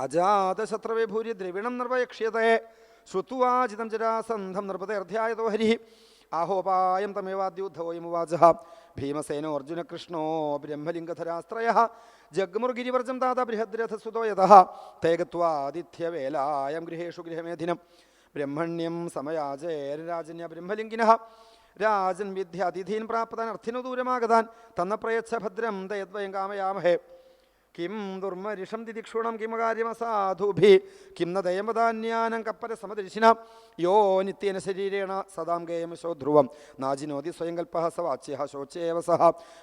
അജാതശത്രവേ ഭൂരി ദ്രവിണം നിർവയക്ഷ്യതേ. ശ്രുത്വാചിതം ജരാസന്ധം നൃപതേർധ്യായതോ ഹരി. ആഹോപായം തമേവാദ്യൂദ്ധോയമുവാച ഭീമസേനോ അർജുനകൃഷ്ണോ ബ്രഹ്മലിംഗധരാസ്ത്രയ ജഗ്മുർഗിരിവർജം താത ബൃഹദ്രഥസുതോ യഥ. തേ ഗത്വാദിത്യവേലായം ഗൃഹേഷു ഗൃഹമേധിനം. ബ്രഹ്മണ്യം സമയാജേരരാജന്യ ബ്രഹ്മലിംഗിന. രാജൻ വിദ്യ അതിഥീൻ പ്രാപ്തൻ അർത്ഥിനു ദൂരമാഗതാൻ. തന്ന പ്രയച്ഛ ഭദ്രം ദയദ്വയം കാമയാമഹേ. Kim ദുർമരിഷം തിദിക്ഷുണം കിമകാര്യമസാധുഭി Kim ന കപ്പര സമദർശിന യോ നിത്യേന ശരീരേണ സദാം ഗേയമശോ ധ്രുവം നാജിനോതി സ്വയംകൽപ്പ സ വാച്യ ശോച്ചേവ സഹ.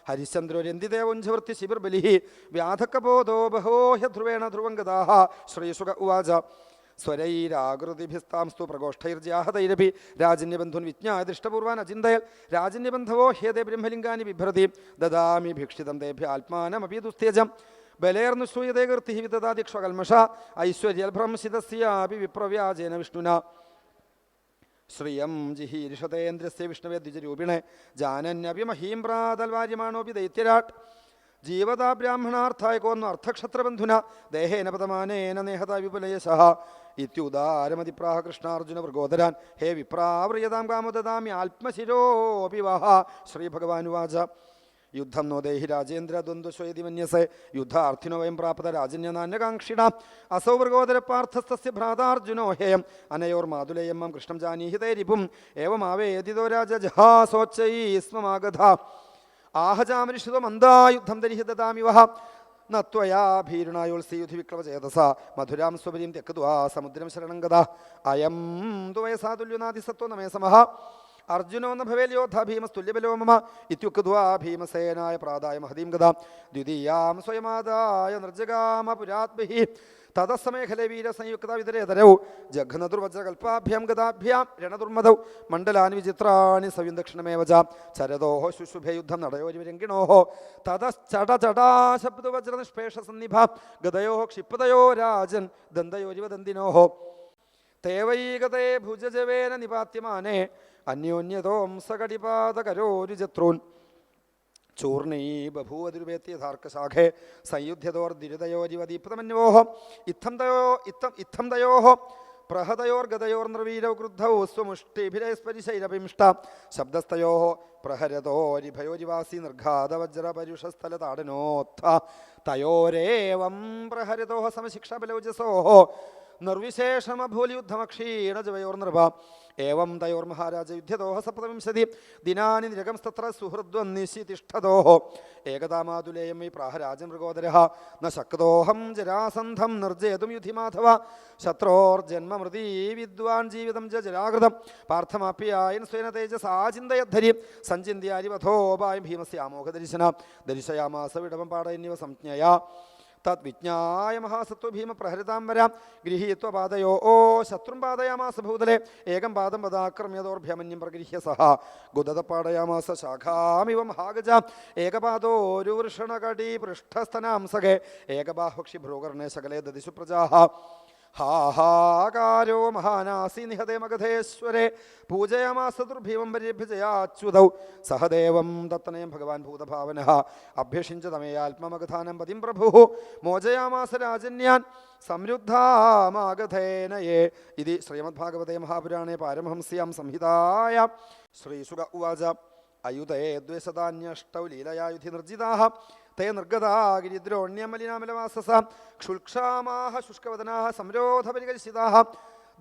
ഹരിശ്ചന്ദ്രോ രന്തിദേവഞ്ചവൃത്തി ശിബിർബലി. വ്യാധക്കബോധോ ബഹോഹ്യ ധ്രുവേണ ധ്രുവം ഗതാഹ ശ്രീസുഖ ഉവാച. സ്വരൈരാകൃതിഭിസ്താംസ്തു പ്രകോഷ്ഠൈർജാഹതൈരഭി രാജന്യബന്ധുൻ വിജ്ഞായ ദൃഷ്ടപൂർവാൻ അചിന്തയൽ. രാജന്യബന്ധവോ ഹ്യതേ ബ്രഹ്മലിംഗാനി ബിഭ്രതി. ദദാമി ഭിക്ഷിതം തേഭ്യ ആത്മാനമപി ദുസ്ത്യജം ബലേർന്നു ശ്രൂയതേ കീർത്തി വിദദാദിക്ഷകൽമഷ ഐശ്വര്യൽഭ്രംസിതസ്യാപി വിപ്രവ്യാജേന വിഷ്ണുന. ശ്രിയം ജിഹീരിഷതേന്ദ്രസ്യ വിഷ്ണവേ ദ്വിജരൂപിണെ ജാനന്യഭിമഹീം പ്രാതൽവാര്യമാണോപി ദൈത്യരാട്ട്. ജീവതാ ബ്രാഹ്മണാർത്ഥായ കോന്നു അർത്ഥക്ഷത്രബന്ധുന ദേഹേന പദമാനേന നേഹത സഹ. ഇത്യുദാരമതിപ്രാഹ കൃഷ്ണാർജുന പ്രഗോദരാൻ ഹേ വിപ്രാവ്രിയതാം കാമദദാമി ആത്മശിരോപി വഹ. ശ്രീഭഗവാനുവാച യുദ്ധം നോ ദേഹി രാജേന്ദ്ര ദ്വന്ദ്വശ്വേതി മന്യസേ. യുദ്ധാർത്ഥിനോ വയം പ്രാപ്ത രാജന്യനാന്യകാംക്ഷിണ അസൗ മൃഗോദര ഭ്രാതാർജുനോ ഹേയം. അനയോർ മാതുലയമ്മം കൃഷ്ണം ജാനീഹിതേ രിപും ഏവമാവേദിതോ രാജ ജഹാസോച്ചൈ സ്മമാഗധ. ആഹജാമരിഷിതോ മന്ദായുദ്ധം ദരിഹി ദദാമി വഹ. നത്വയാ ഭീരുണായോത്സയുധി വിക്ലവചേതസ മധുരാം സ്വപരീം തെക്കദ്വാ സമുദ്രം ശരണം ഗത അയം ദ്വയസാതുല്യനാദിസത്വ വയസാതുല്യനാദി സത്വ നമേ സമഹ. അർജുനോ ഭവേൽ ഭവേല്യോധ ഭീമസ്തുല്യബലോ മമ ഇത്യുക്ദ്വാ ഭീമസേനായ പ്രാതായ മഹതീം ഗതാ ദ്വിതീയാം സ്വയമാതായ നിർജഗാമ പുരാത്മഹി തതസ്സമേഖലെ വീരസംയുക്ത വിതരേതരൗ. ജഘ്നദുർവജകൽപ്പാഭ്യം ഗതാഭ്യാം രണദുർമദൗ. മണ്ഡലാനി വിചിത്രാണി സവ്യം ദക്ഷിണമേവ ശുശുഭയുദ്ധം ചരതോഹ ശുശുഭേ യുദ്ധം നടയോരിരങ്കിണോഹ തതശ്ചടചടാശബ്ദവജ്രനിഷ്പേഷ സന്നിഭ ഗതയോ ക്ഷിപ്പതയോ രാജൻ ദന്തയോരിവ ദന്തിനോഹോ തേവൈകതേ ഭുജജവേന നിപാത്യമാനേ. അന്യോന്യതോംസകടിപാതകരോരുജത്രൂൻ. ചൂർണീ ബഭൂവതിരുപേത്യഥാർക്കശാഖേ സംയുധ്യതോർദിരുതയോരിവദീപ്തമന്യോഹ ഇത്തം തയോ ഇത്തം ഇത്തം തയോഹ. പ്രഹതയോർഗതയോർ നിർവീരൗ ക്രുദ്ധൗ സ്വമുഷ്ടിഭിരസ്പരിശൈരപിംഷ്ട ശബ്ദസ്ഥയോ പ്രഹരതോരിഭയോരിവാസി നിർഘാതവജ്രപരുഷസ്ഥലതാടനോത്ഥ. തയോരേവം പ്രഹരതോ സമശിക്ഷബലൗജസോഹ. നിർവിശേഷമഭൂലിയുദ്ധമക്ഷീണജവയോർനൃപ ഏവം തയോർമഹാരാജ യുദ്ധ്യതോഹ സപ്തവിംശതി ദിനാനി നിരകംസ്തത്ര സുഹൃദ്വന്നിശിതിഷ്ഠതോഹ ഏകതാമാതുലേയം വൈ പ്രാഹരാജൻ മൃഗോദര ന ശക്തോഹം ജരാസന്ധം നിർജേതും യുധി മാധവ ശത്രോർജന്മമൃതീ വിദ്വാൻ ജീവിതം ജ ജരാകൃതം. പാർത്ഥമാപ്യായൻ സ്വേന തേജസാ ചിന്തയദ്ധരി സഞ്ചിന്യാരിവധോപായം ഭീമസ്യാമോഹദർശന ദർശയാമാസ വിടവം പാടയന്യവ സംജ്ഞയാ. തദ്വിജ്ഞായ മഹാസത്വ ഭീമ വരാം. ഗൃഹീത്വ പാതയോ. ഓ ശത്രും പാതയാമാസ ഭൂതലെ. ഏകം പാദം പദാക്രമ്യതോർഭ്യമന്യം പ്രഗൃഹ്യ സഹ. ഗുദത പാടയാമാസ ശാഖാമിവ മഹാഗജ ഏകപാദോരു വൃഷണകടി പൃഷ്ഠസ്ഥനാംസകെ ഏകബാഹുക്ഷി ഭ്രൂകർണേ സകലേ ദദിശു പ്രജാഹ. ഹാഹാകാരോ മഹാനാസി നിഹതേ മഗധേശ്വരെ. പൂജയമാസതുർഭീമം പരിഭ്യജയാച്യുതൗ സഹദേവം തത്തനയം ഭഗവാൻ ഭൂതഭാവന. അഭ്യഷിഞ്ച തമേയാത്മമഗധാനം പതിം പ്രഭു. മോചയാമാസ രാജന്യാൻ സംരുദ്ധാമാഗധേനയേ. ഇതി ശ്രീമദ്ഭാഗവതേ മഹാപുരാണേ പാരമഹംസ്യാം സംഹിതായ. ശ്രീസുഖ ഉവാച. അയുതേ ദ്വേഷതാന്യഷ്ടൗ ലീലയായുധി നിർജിതാഹ. തേ നിർഗതാഗിരിദ്രോണ്യമലിനാമലവാസസ ക്ഷുൽക്ഷാമാഹ ശുഷ്കവദനാഹ സംരോധപരികർഷിതാഹ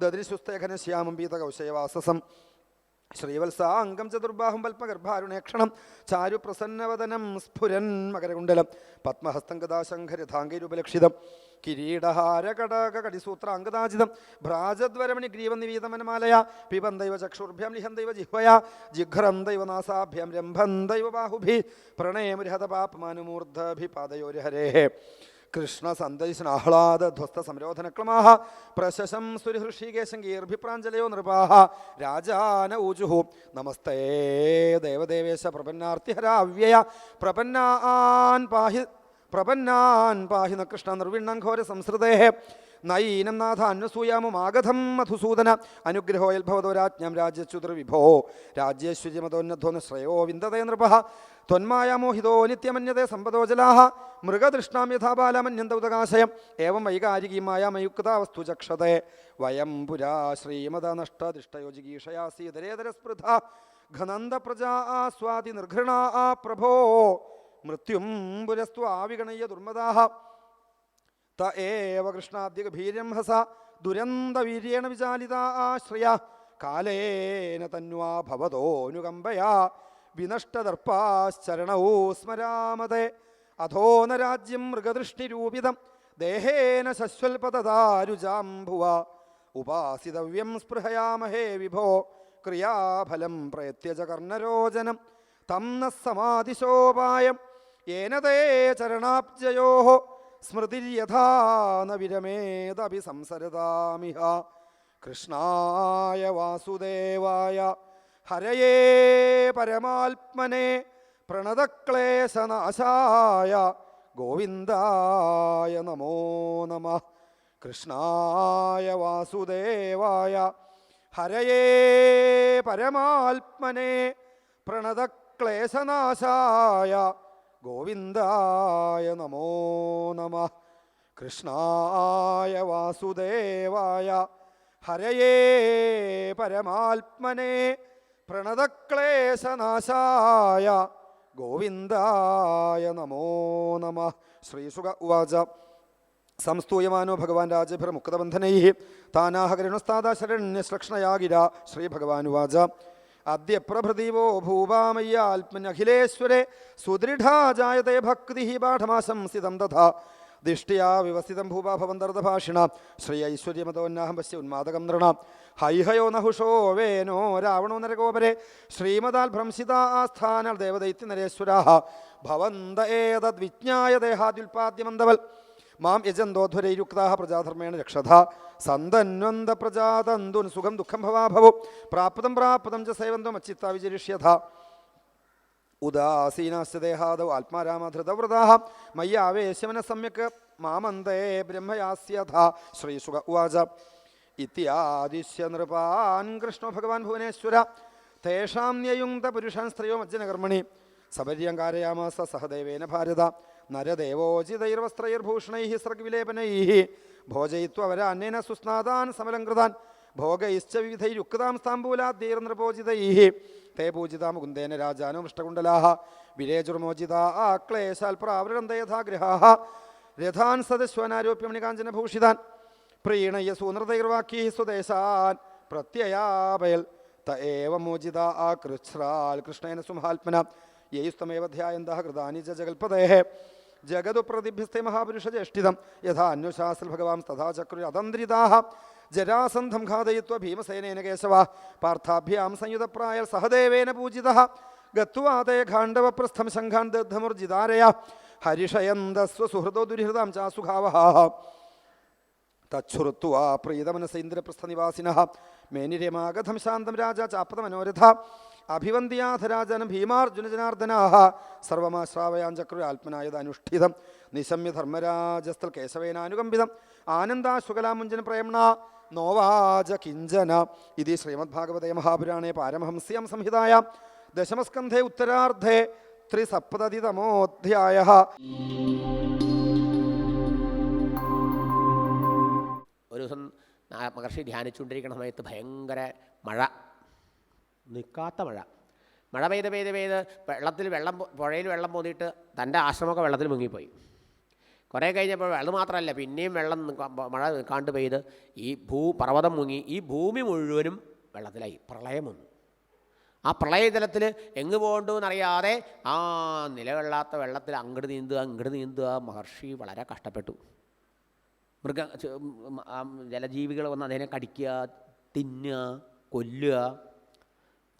ദദൃശുസ്തേഘനശ്യാമം പീതകൗശയവാസസം. ശ്രീവത്സാംഗം ചതുർബാഹും പൽപഗർഭാരുണേക്ഷണം ചാരു പ്രസന്നവദനം സ്ഫുരൻ മകരകുണ്ടലം പത്മഹസ്തം ഗതാശങ്കരഥാംഗൈരുപലക്ഷിതം കിരീടഹാരകടകടിസൂത്രാംഗതാജിതം ഭ്രാജദ്വരമണി ഗ്രീവനിവീതമനമാലയ പിബന്തൈവ ചക്ഷുർഭ്യം ലിഹന്തൈവ ജിഹ്വയ. ജിഘ്രം ദൈവ നാസാഭ്യം രംഭം ദൈവ ബാഹുഭി. പ്രണയമൃഹതപാപ്മാനുമൂർധഭിപാദയോരിഹരേ കൃഷ്ണ സന്ദർശനാഹ്ലാദ ധ്വസ്ത സംരോധനക്ലമാഹ പ്രശശം സുരഹൃഷികേശം ഗീർഭിപ്രാഞ്ജലയോ നൃപാഹ രാജാന ഊജുഹു. നമസ്തേ ദേവദേവേശ പ്രപന്നാർത്തിഹര അവ്യയ പ്രപന്നാൻ പാഹി പ്രപന്നാൻ പാഹി ന കൃഷ്ണ നിർവിണ്ണൻ ഘോര സംസൃതേ. നയീനം നാഥ അന്വസൂയാമുമാഗധം മധുസൂദന. അനുഗ്രഹോയൽ ഭവതോരാജ്ഞം രാജ്യച്യുതർ വിഭോ രാജ്യേശ്വര്യമതോന്നധോന ശ്രേയോ വിന്ദതേ നൃപ ത്വന്മായാമോഹിതോ നിത്യമന്യതേ സമ്പദോ ജലാഹ. മൃഗദൃഷ്ടാം യഥാബാലമന്യന്തൗതകാശയം ഏവം വൈകാരികീമായ മയുക്താവസ്തു ചക്ഷതേ. വയം പുരാ ശ്രീമത നഷ്ടദിഷ്ടയോജിഗീഷയാസീതരേതര സ്പൃധ ഘനന്ദ പ്രജാ ആസ്വാതി നിർഘൃണ ആ പ്രഭോ. മൃത്യും പുരസ്തു ആവിഗണയ്യ ദുർമദാഹ. ത ഏവ കൃഷ്ണാദ്യഗഭീര്യം ഹസ. ദുരന്തവീര്യേണ വിചാലിത ആശ്രയ. കാലേന തന്വാ ഭവതോനുകമ്പയാ വിനഷ്ടദർപ്പാശ്ചരണൗ സ്മരാമതേ. അധോന രാജ്യം മൃഗദൃഷ്ടിരൂപിതം. ദേഹേന ശശ്വൽപതദാരുജാംഭുവ ഉപാസിതവ്യം സ്പൃഹയാമഹേ വിഭോ. ക്രിയാഫലം പ്രയത്യജ കർണരോചനം. തം ന സമാധിശോപായം ഏന തേ ചരണാബ്ജയോ സ്മൃതിര്യഥാ ന വിരമേദപി സംസരതാമിഹ കൃഷ്ണായ വാസുദേവായ ഹരയേ പരമാത്മനെ പ്രണതക്ലേശനാശായ ഗോവിന്ദായ നമോ നമ കൃഷ്ണായ വാസുദേവായ ഹരയേ പരമാത്മനെ പ്രണതക്ലേശനാശായ ഗോവിന്ദായ നമോ നമ. കൃഷ്ണായ വാസുദേവായ. ഹരയേ പരമാത്മനെ. പ്രണതക്ലേശനാശായ. ഗോവിന്ദായ നമോ നമ. ശ്രീസുഖ ഉവാച. സംസ്തൂയമാനോ ഭഗവാൻ രാജഭിർമുക്തബന്ധനൈ താനാഹ കരുണസ്താദ ശ്രീ ശ്രീഭഗവാനുവാച അദ്യ പ്രഭൃതിവോ ഭൂപാമയ്യാത്മനഖിലേശ്വരെ സുദൃഢാ ജായത്തെ ഭക്തി പാഠമാശംസിതം തഥാ. ദിഷ്ടിയാ വിവസിതം ഭൂപാ ഭവന്തർദ്ദഭാഷിണ ശ്രീ ഐശ്വര്യമതോന്നാഹം പശ്യ ഉന്മാദകം നൃണ. ഹൈഹയോ നഹുഷോ വേനോ രാവണോ നരകോപരെ. ശ്രീമതാൽ ഭ്രംശിത ആസ്ഥാന ദേവദൈത്യ നരേശ്വരാ ഭവന്ത ഏതദ്വിജ്ഞായ ദേഹാദ്യുൽപാദ്യമന്തവൽ. മാം യജന്തോധ്വരൈരുക്താ പ്രജാധർമ്മേണ രക്ഷത സന്തന്വന്ത പ്രജാതന്തുൻ സുഖം ദുഃഖം ഭവാഭവോ പ്രാപ്തം പ്രാപ്തം ച സേവന്തം അച്ചിത്ത വിചരിഷ്യത ഉദാസീനാശ്ചദേഹാദൗ ദേഹാദൗ മയ്യ മയ്യാവേശമന സമ്യക് മാമന്തേ ബ്രഹ്മയാസ്യഥ ശ്രീസുഖ ഉവാച. ഇത്യാദിശ്യ നൃപാൻ കൃഷ്ണോ ഭഗവാൻ ഭുവനേശ്വര. തേഷാം ന്യയുങ്ത പുരുഷാൻ സ്ത്രീയോ മജ്ജനകർമ്മണി. സപര്യങ്കാരയാമാസ സഹദേവേന ഭാരത. നരദേവോചിതൈർവസ്ത്രൈർഭൂഷണൈ സ്രഗ്വിലേപനൈ ഭോജയിത്വവരാന്യേന സുസ്നാതാൻ സമലംകൃതാൻ. ഭോഗൈശ്ച വിവിധൈരുക്താം സ്താംബൂലാദ്യൈർനൃപോചിതൈ തേ പൂജിതാ മുകുന്ദേന രാജാനോ ഇഷ്ടകുണ്ടലാഹ വിരേജുർമോചിത ആ ക്ലേശാൽപ്രാവൃതന്ത യഥാഗ്രഹാ രഥാൻ സദശ്വനാരോപ്യമണികാഞ്ചനഭൂഷിതാൻ പ്രീണയ്യ സൂനൃതൈർവാക്യൈ സ്വദേശാൻ. പ്രത്യയാപയൽ ത ഏവ മോചിത ആ കൃച്ഛ്രാൽ കൃഷ്ണേന സുമഹാത്മന യയുസ്തമേവ കൃതാനി ച ജഗതു പ്രതിഭ്യസ്തേ മഹാപുരുഷചേഷ്ടിതം യഥാ അന്വശാസ്ത്ര ഭഗവാൻ തഥാ ചക്രു അതന്ത്രിതാः ജരാസന്ധം ഘാതയിത്വ ഭീമസേനേന കേശവ പാർത്ഥാഭ്യാം സംയുതപ്രായ സഹദേവേന പൂജിത ഗത്വാതേ ഖാണ്ഡവപ്രസ്ഥം ശംഖാൻ ദഗ്ധമുർജിതാരയ ഹരിഷയന്തസ്വ സുഹൃദോ ദുരിഹൃതാം ചാസുഖാവഹ തച്ഛുറുത്വാ പ്രീതമനസ ഇന്ദ്രപ്രസ്ഥനിവാസിന മേനിരമാഗധം ശാന്തം രാജ ചാപ്പതമനോരഥ. ഭീമാർജുന ജനാർദ്ദനാഹ സർവമാശ്രാവയാൻ ചക്രു ആത്മനായതനുഷ്ഠിതം നിശമ്യ ധർമ്മരാജസ്ഥൽ കേശവേനാനുകമ്പിതം. ആനന്ദാശുകലാമുഞ്ചന പ്രേംണ. നോവാച കിഞ്ചന. ഇത് ശ്രീമദ്ഭാഗവതേ മഹാപുരാണേ പാരമഹംസ്യം സംഹിതായ. ദശമസ്കന്ധേ ഉത്തരാർദ്ധേ ത്രിസപ്തതിതമോധ്യായ. ഒരു ദിവസം മഹർഷി ധ്യാനിച്ചുകൊണ്ടിരിക്കുന്ന സമയത്ത് ഭയങ്കര മഴ നിൽക്കാത്ത മഴ. മഴ പെയ്ത് പെയ്ത് പെയ്ത് വെള്ളത്തിൽ വെള്ളം പുഴയിൽ വെള്ളം പോന്നിട്ട് തന്റെ ആശ്രമമൊക്കെ വെള്ളത്തിൽ മുങ്ങിപ്പോയി. കുറേ കഴിഞ്ഞപ്പോൾ വെള്ളം മാത്രമല്ല പിന്നെയും വെള്ളം മഴ നിൽക്കാണ്ട് പെയ്ത് ഈ ഭൂ പർവതം മുങ്ങി ഈ ഭൂമി മുഴുവനും വെള്ളത്തിലായി പ്രളയം വന്നു. ആ പ്രളയജലത്തിൽ എങ്ങ് പോകണ്ടു എന്നറിയാതെ ആ നിലവെള്ളാത്ത വെള്ളത്തിൽ അങ്ങോട്ട് നീന്തുക അങ്ങോട്ട് നീന്തുക മഹർഷി വളരെ കഷ്ടപ്പെട്ടു. മൃഗ ജലജീവികൾ വന്ന് അതിനെ കടിക്കുക തിന്നുക കൊല്ലുക.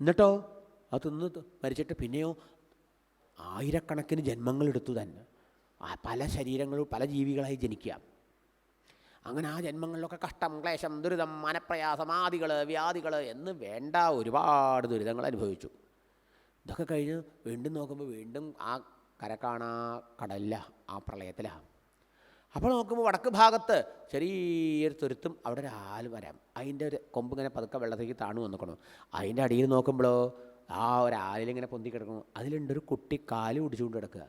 എന്നിട്ടോ? അത് തിന്ന് മരിച്ചിട്ട് പിന്നെയോ ആയിരക്കണക്കിന് ജന്മങ്ങളെടുത്തു തന്നെ. പല ശരീരങ്ങളും പല ജീവികളായി ജനിക്കുക. അങ്ങനെ ആ ജന്മങ്ങളിലൊക്കെ കഷ്ടം ക്ലേശം ദുരിതം മനപ്രയാസം ആദികൾ വ്യാധികൾ എന്ന് വേണ്ട ഒരുപാട് ദുരിതങ്ങൾ അനുഭവിച്ചു. ഇതൊക്കെ കഴിഞ്ഞ് വീണ്ടും നോക്കുമ്പോൾ വീണ്ടും ആ കര കാണാ കടലിലാണ് ആ പ്രളയത്തിലാണ് അപ്പോൾ നോക്കുമ്പോൾ വടക്ക് ഭാഗത്ത് ചെറിയൊരു തുരുത്തും അവിടെ ഒരു ആൽ വരാം അതിന്റെ ഒരു കൊമ്പ് ഇങ്ങനെ പതുക്കെ വെള്ളത്തേക്ക് താണു വന്നിക്കണം. അതിന്റെ അടിയിൽ നോക്കുമ്പോഴോ ആ ഒരു ആലിലിങ്ങനെ പൊന്തി കിടക്കുന്നു. അതിലുണ്ട് ഒരു കുട്ടി കാൽ കുടിച്ചുകൊണ്ട് കിടക്കുക.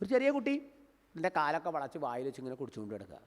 ഒരു ചെറിയ കുട്ടി. എന്റെ കാലൊക്കെ വളച്ച് വായിൽ വെച്ച് ഇങ്ങനെ കുടിച്ചുകൊണ്ട് കിടക്കുക.